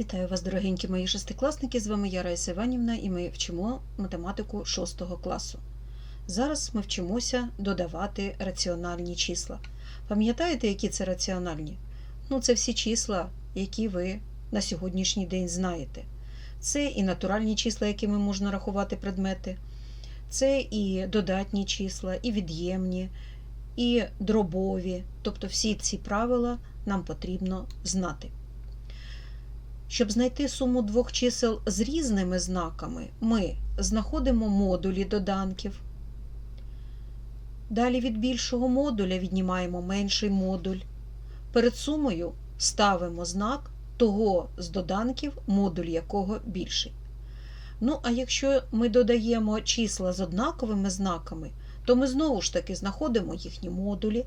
Вітаю вас, дорогенькі мої шестикласники. З вами я Раїса Іванівна і ми вчимо математику 6 класу. Зараз ми вчимося додавати раціональні числа. Пам'ятаєте, які це раціональні? Ну, це всі числа, які ви на сьогоднішній день знаєте. Це і натуральні числа, якими можна рахувати предмети, це і додатні числа, і від'ємні, і дробові. Тобто всі ці правила нам потрібно знати. Щоб знайти суму двох чисел з різними знаками, ми знаходимо модулі доданків. Далі від більшого модуля віднімаємо менший модуль. Перед сумою ставимо знак того з доданків, модуль якого більший. Ну, а якщо ми додаємо числа з однаковими знаками, то ми знову ж таки знаходимо їхні модулі,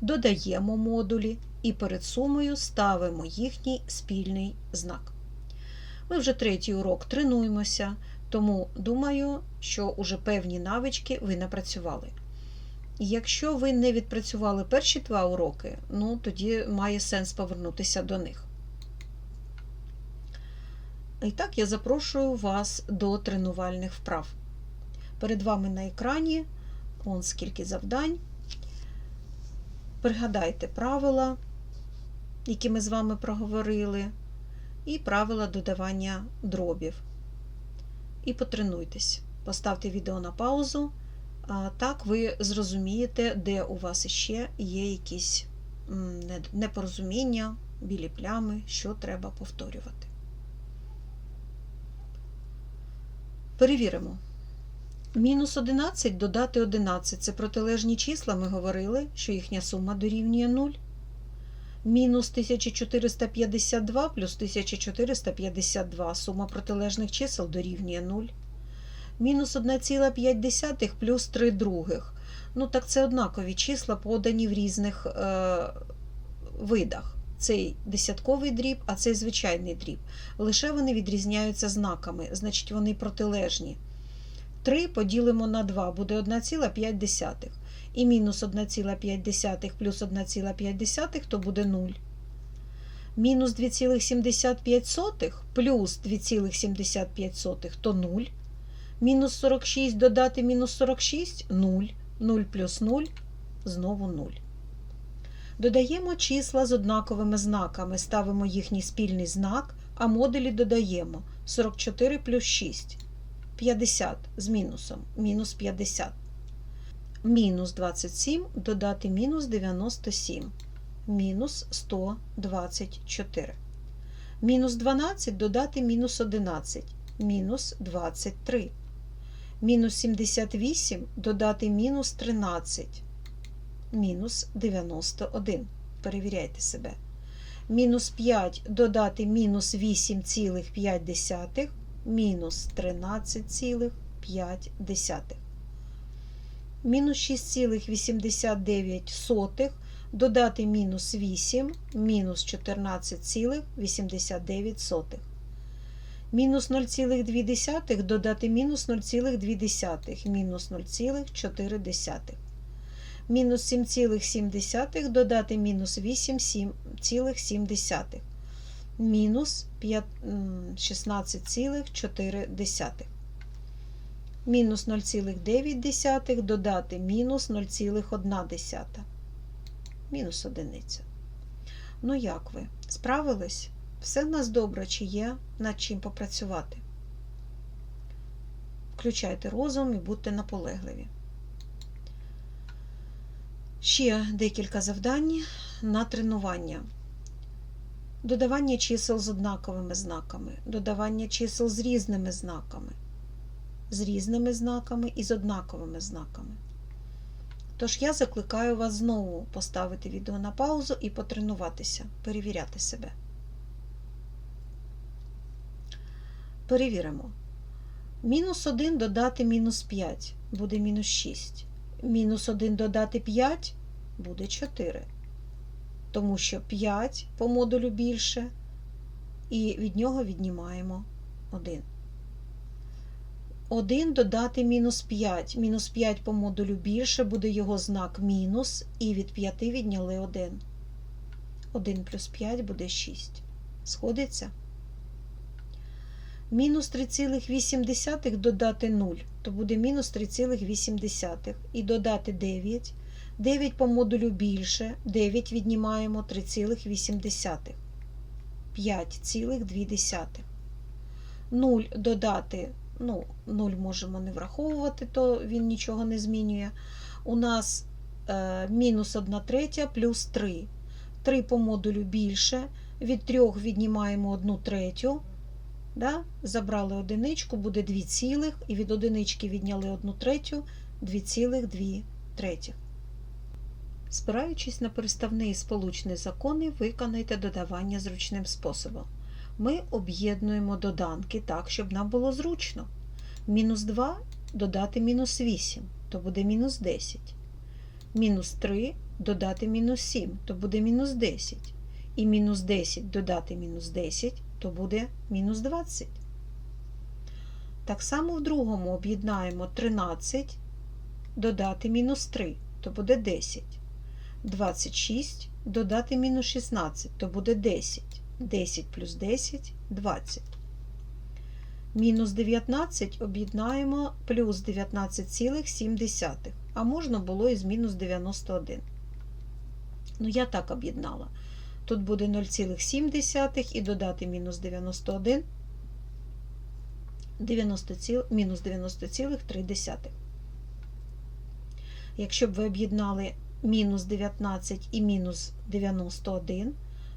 додаємо модулі і перед сумою ставимо їхній спільний знак. Ми вже третій урок тренуємося, тому думаю, що уже певні навички ви напрацювали. Якщо ви не відпрацювали перші два уроки, ну тоді має сенс повернутися до них. І так, я запрошую вас до тренувальних вправ. Перед вами на екрані он скільки завдань. Пригадайте правила, які ми з вами проговорили, і правила додавання дробів. І потренуйтесь. Поставте відео на паузу, так ви зрозумієте, де у вас іще є якісь непорозуміння, білі плями, що треба повторювати. Перевіримо. Мінус 11 додати 11 це протилежні числа, ми говорили, що їхня сума дорівнює 0. Мінус 1452 плюс 1452 сума протилежних чисел дорівнює 0. Мінус 1,5 плюс 3 других. Ну, так це однакові числа, подані в різних е, видах. Цей десятковий дріб, а цей звичайний дріб. Лише вони відрізняються знаками, значить, вони протилежні. 3 поділимо на 2 буде 1,5. І мінус 1,5 плюс 1,5 то буде 0. Мінус 2,75 плюс 2,75 то 0. Мінус 46 додати мінус 46 0. 0 плюс 0 знову 0. Додаємо числа з однаковими знаками, ставимо їхній спільний знак, а модулі додаємо 44 плюс 6. 50 з мінусом, мінус 50. Мінус 27 додати мінус 97, мінус 124. Мінус 12 додати мінус 11, мінус 23. Мінус 78 додати мінус 13, мінус 91. Перевіряйте себе. Мінус 5 додати мінус 8,5 мінус 13,5. Мінус 6,89 додати мінус 8, мінус 14,89. Мінус 0,2 додати мінус 0,2, мінус 0,4. Мінус 7,7 додати мінус 8,7 мінус 16,4. Мінус 0,9 додати мінус 0,1. Мінус одиниця. Ну, як ви? Справились? Все в нас добре, чи є над чим попрацювати? Включайте розум і будьте наполегливі. Ще декілька завдань на тренування. Додавання чисел з однаковими знаками, додавання чисел з різними знаками, з різними знаками і з однаковими знаками. Тож я закликаю вас знову поставити відео на паузу і потренуватися, перевіряти себе. Перевіримо. Мінус 1 додати мінус 5 буде мінус 6. Мінус 1 додати 5 буде 4 тому що 5 по модулю більше, і від нього віднімаємо 1. 1 додати мінус 5. Мінус 5 по модулю більше, буде його знак мінус, і від 5 відняли 1. 1 плюс 5 буде 6. Сходиться? Мінус 3,8 додати 0, то буде мінус 3,8. І додати 9. 9 по модулю більше, 9 віднімаємо 3,8. 5,2. 0 додати, ну, 0 можемо не враховувати, то він нічого не змінює. У нас е, мінус 1 третя плюс 3. 3 по модулю більше, від 3 віднімаємо 1 третю. Да? Забрали одиничку, буде 2 цілих, і від одинички відняли 1 третю, 2,2 третіх. Спираючись на переставний сполучний закони, виконайте додавання зручним способом. Ми об'єднуємо доданки так, щоб нам було зручно. Мінус 2 додати мінус 8, то буде мінус 10. Мінус 3 додати мінус 7, то буде мінус 10. І мінус 10 додати мінус 10, то буде мінус 20. Так само в другому об'єднаємо 13, додати мінус 3, то буде 10. 26 додати мінус 16, то буде 10. 10 плюс 10 20. Мінус 19 об'єднаємо плюс 19,7, а можна було із мінус 91. Ну, я так об'єднала. Тут буде 0,7 і додати мінус 91, 90, мінус 90,3. Якщо б ви об'єднали мінус 19 і мінус 91,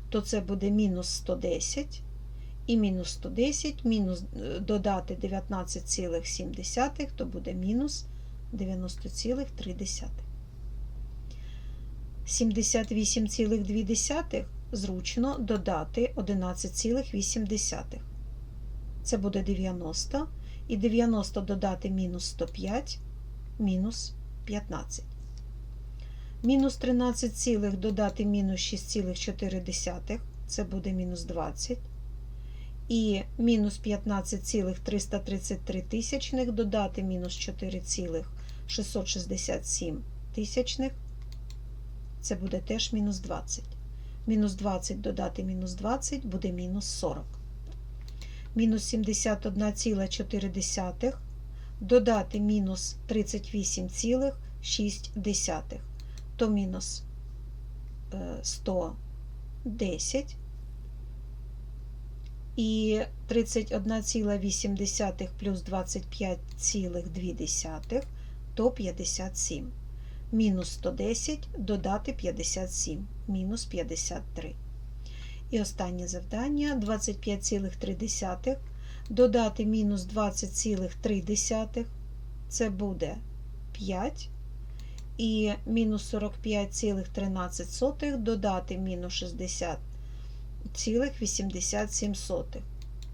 то це буде мінус 110 і мінус 110, мінус е, додати 19,7, то буде мінус 90,3. 78,2 зручно додати 11,8. Це буде 90. І 90 додати мінус 105, мінус 15. Мінус 13 цілих додати мінус 6,4, це буде мінус 20. І мінус 15,333 тисячних додати мінус 4,667 тисячних, це буде теж мінус 20. Мінус 20 додати мінус 20 буде мінус 40. Мінус 71,4 додати мінус 38,6 то мінус е, 110 і 31,8 плюс 25,2 то 57. Мінус 110 додати 57, мінус 53. І останнє завдання 25,3 додати мінус 20,3, це буде 5 і мінус 45,13 додати мінус 60,87,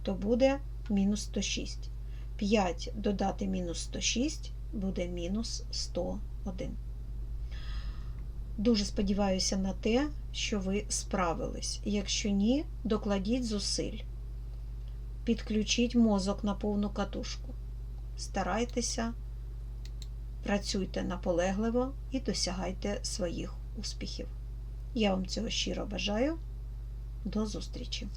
то буде мінус 106. 5 додати мінус 106 буде мінус 101. Дуже сподіваюся на те, що ви справились. Якщо ні, докладіть зусиль. Підключіть мозок на повну катушку. Старайтеся. Працюйте наполегливо і досягайте своїх успіхів. Я вам цього щиро бажаю. До зустрічі!